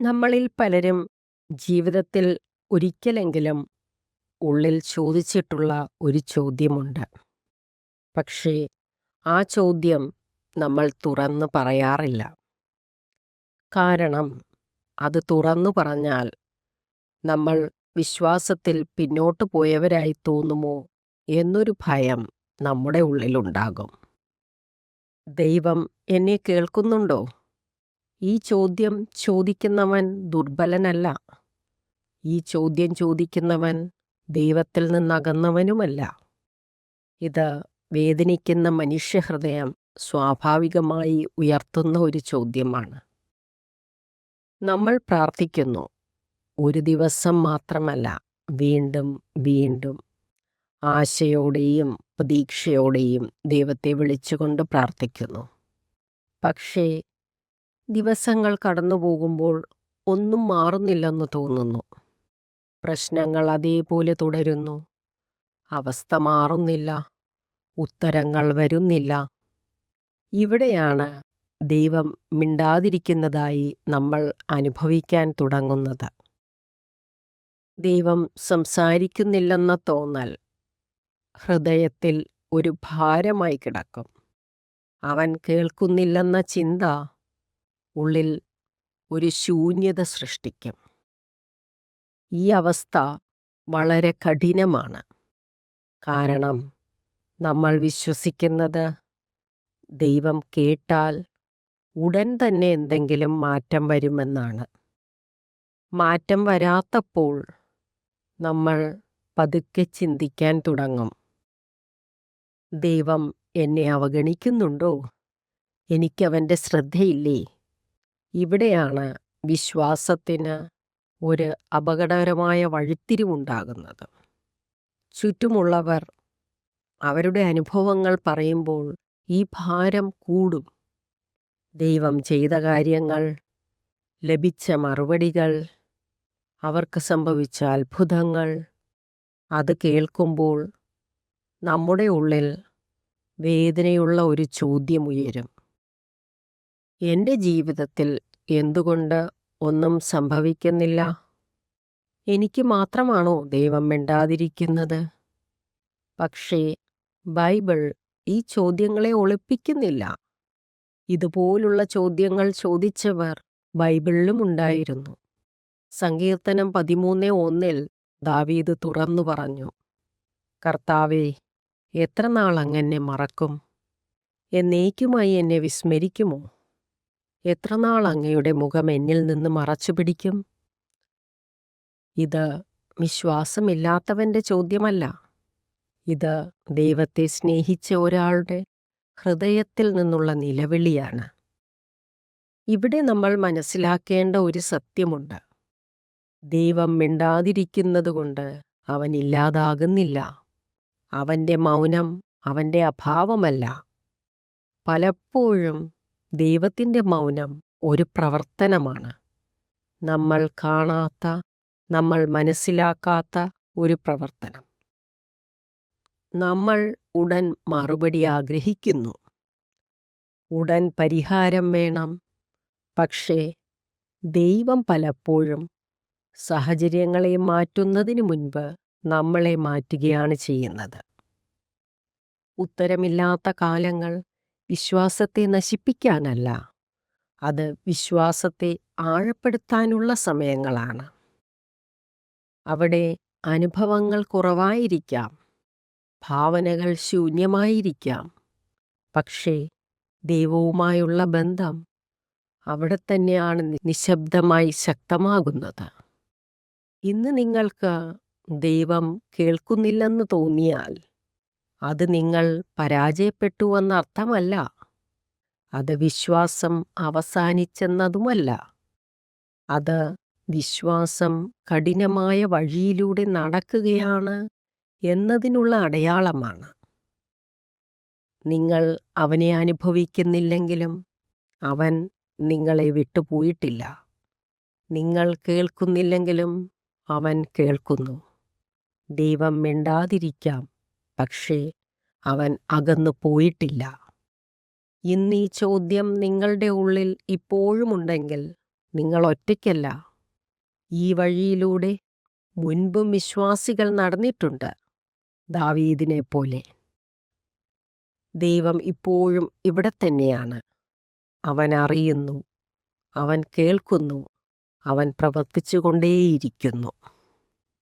നമ്മളിൽ പലരും ജീവിതത്തിൽ ഒരിക്കലെങ്കിലും ഉള്ളിൽ ചോദിച്ചിട്ടുള്ള ഒരു ചോദ്യമുണ്ട്. പക്ഷേ ആ ചോദ്യം നമ്മൾ തുറന്നു പറയാറില്ല. കാരണം അത് തുറന്നു പറഞ്ഞാൽ നമ്മൾ വിശ്വാസത്തിൽ പിന്നോട്ട് പോയവരായി തോന്നുമോ എന്നൊരു ഭയം നമ്മുടെ ഉള്ളിലുണ്ടാകും. ദൈവം എന്നെ കേൾക്കുന്നുണ്ടോ? ഈ ചോദ്യം ചോദിക്കുന്നവൻ ദുർബലനല്ല. ഈ ചോദ്യം ചോദിക്കുന്നവൻ ദൈവത്തിൽ നിന്നകന്നവനുമല്ല. ഇത് വേദനിക്കുന്ന മനുഷ്യഹൃദയം സ്വാഭാവികമായി ഉയർത്തുന്ന ഒരു ചോദ്യമാണ്. നമ്മൾ പ്രാർത്ഥിക്കുന്നു. ഒരു ദിവസം മാത്രമല്ല, വീണ്ടും വീണ്ടും ആശയോടെയും പ്രതീക്ഷയോടെയും ദൈവത്തെ വിളിച്ചുകൊണ്ട് പ്രാർത്ഥിക്കുന്നു. പക്ഷേ ദിവസങ്ങൾ കടന്നു പോകുമ്പോൾ ഒന്നും മാറുന്നില്ലെന്ന് തോന്നുന്നു. പ്രശ്നങ്ങൾ അതേപോലെ തുടരുന്നു. അവസ്ഥ മാറുന്നില്ല. ഉത്തരങ്ങൾ വരുന്നില്ല. ഇവിടെയാണ് ദൈവം മിണ്ടാതിരിക്കുന്നതായി നമ്മൾ അനുഭവിക്കാൻ തുടങ്ങുന്നത്. ദൈവം സംസാരിക്കുന്നില്ലെന്ന തോന്നൽ ഹൃദയത്തിൽ ഒരു ഭാരമായി കിടക്കും. അവൻ കേൾക്കുന്നില്ലെന്ന ചിന്ത ഉള്ളിൽ ഒരു ശൂന്യത സൃഷ്ടിക്കും. ഈ അവസ്ഥ വളരെ കഠിനമാണ്. കാരണം നമ്മൾ വിശ്വസിക്കുന്നത് ദൈവം കേട്ടാൽ ഉടൻ തന്നെ എന്തെങ്കിലും മാറ്റം വരുമെന്നാണ്. മാറ്റം വരാത്തപ്പോൾ നമ്മൾ പതുക്കെ ചിന്തിക്കാൻ തുടങ്ങും. ദൈവം എന്നെ അവഗണിക്കുന്നുണ്ടോ? എനിക്കവന്റെ ശ്രദ്ധയില്ലേ? ഇവിടെയാണ് വിശ്വാസത്തിന് ഒരു അപകടകരമായ വഴിത്തിരിവുണ്ടാകുന്നത്. ചുറ്റുമുള്ളവർ അവരുടെ അനുഭവങ്ങൾ പറയുമ്പോൾ ഈ ഭാരം കൂടും. ദൈവം ചെയ്ത കാര്യങ്ങൾ, ലഭിച്ച മറുപടികൾ, അവർക്ക് സംഭവിച്ച അത്ഭുതങ്ങൾ അത് കേൾക്കുമ്പോൾ നമ്മുടെ ഉള്ളിൽ വേദനയുള്ള ഒരു ചോദ്യമുയരും. എന്റെ ജീവിതത്തിൽ എന്തുകൊണ്ട് ഒന്നും സംഭവിക്കുന്നില്ല? എനിക്ക് മാത്രമാണോ ദൈവം മിണ്ടാതിരിക്കുന്നത്? പക്ഷേ ബൈബിൾ ഈ ചോദ്യങ്ങളെ ഒളിപ്പിക്കുന്നില്ല. ഇതുപോലുള്ള ചോദ്യങ്ങൾ ചോദിച്ചവർ ബൈബിളിലും ഉണ്ടായിരുന്നു. സങ്കീർത്തനം പതിമൂന്ന് ഒന്നിൽ ദാവീദ് തുറന്നു പറഞ്ഞു. കർത്താവേ, എത്ര നാൾ അങ്ങനെ മറക്കും? എന്നേക്കുമായി എന്നെ വിസ്മരിക്കുമോ? എത്രനാൾ അങ്ങയുടെ മുഖം എന്നിൽ നിന്ന് മറച്ചുപിടിക്കും? ഇത് വിശ്വാസമില്ലാത്തവന്റെ ചോദ്യമല്ല. ഇത് ദൈവത്തെ സ്നേഹിച്ച ഒരാളുടെ ഹൃദയത്തിൽ നിന്നുള്ള നിലവിളിയാണ്. ഇവിടെ നമ്മൾ മനസ്സിലാക്കേണ്ട ഒരു സത്യമുണ്ട്. ദൈവം മിണ്ടാതിരിക്കുന്നതുകൊണ്ട് അവൻ ഇല്ലാതാകുന്നില്ല. അവന്റെ മൗനം അവന്റെ അഭാവമല്ല. പലപ്പോഴും ദൈവത്തിന്റെ മൗനം ഒരു പ്രവർത്തനമാണ്. നമ്മൾ കാണാത്ത, നമ്മൾ മനസ്സിലാക്കാത്ത ഒരു പ്രവർത്തനം. നമ്മൾ ഉടൻ മറുപടി ആഗ്രഹിക്കുന്നു. ഉടൻ പരിഹാരം വേണം. പക്ഷേ ദൈവം പലപ്പോഴും സാഹചര്യങ്ങളെ മാറ്റുന്നതിന് മുൻപ് നമ്മളെ മാറ്റുകയാണ് ചെയ്യുന്നത്. ഉത്തരമില്ലാത്ത കാലങ്ങൾ വിശ്വാസത്തെ നശിപ്പിക്കാനല്ല, അത് വിശ്വാസത്തെ ആഴപ്പെടുത്താനുള്ള സമയങ്ങളാണ്. അവിടെ അനുഭവങ്ങൾ കുറവായിരിക്കാം. ഭാവനകൾ ശൂന്യമായിരിക്കാം. പക്ഷേ ദൈവവുമായുള്ള ബന്ധം അവിടെ തന്നെയാണ് നിശബ്ദമായി ശക്തമാകുന്നത്. ഇന്ന് നിങ്ങൾക്ക് ദൈവം കേൾക്കുന്നില്ലെന്ന് തോന്നിയാൽ അത് നിങ്ങൾ പരാജയപ്പെട്ടു എന്നർത്ഥമല്ല അത് വിശ്വാസം അവസാനിച്ചെന്നതുമല്ല. അത് വിശ്വാസം കഠിനമായ വഴിയിലൂടെ നടക്കുകയാണ് എന്നതിനുള്ള അടയാളമാണ്. നിങ്ങൾ അവനെ അനുഭവിക്കുന്നില്ലെങ്കിലും അവൻ നിങ്ങളെ വിട്ടുപോയിട്ടില്ല. നിങ്ങൾ കേൾക്കുന്നില്ലെങ്കിലും അവൻ കേൾക്കുന്നു. ദൈവം മിണ്ടാതിരിക്കാം. പക്ഷേ അവൻ അകന്നു പോയിട്ടില്ല. ഇന്നീ ചോദ്യം നിങ്ങളുടെ ഉള്ളിൽ ഇപ്പോഴുമുണ്ടെങ്കിൽ നിങ്ങൾ ഒറ്റയ്ക്കല്ല. ഈ വഴിയിലൂടെ മുൻപും വിശ്വാസികൾ നടന്നിട്ടുണ്ട് ദാവീദിനെ പോലെ. ദൈവം ഇപ്പോഴും ഇവിടെ തന്നെയാണ്. അവൻ അറിയുന്നു അവൻ കേൾക്കുന്നു അവൻ പ്രവർത്തിച്ചുകൊണ്ടേയിരിക്കുന്നു.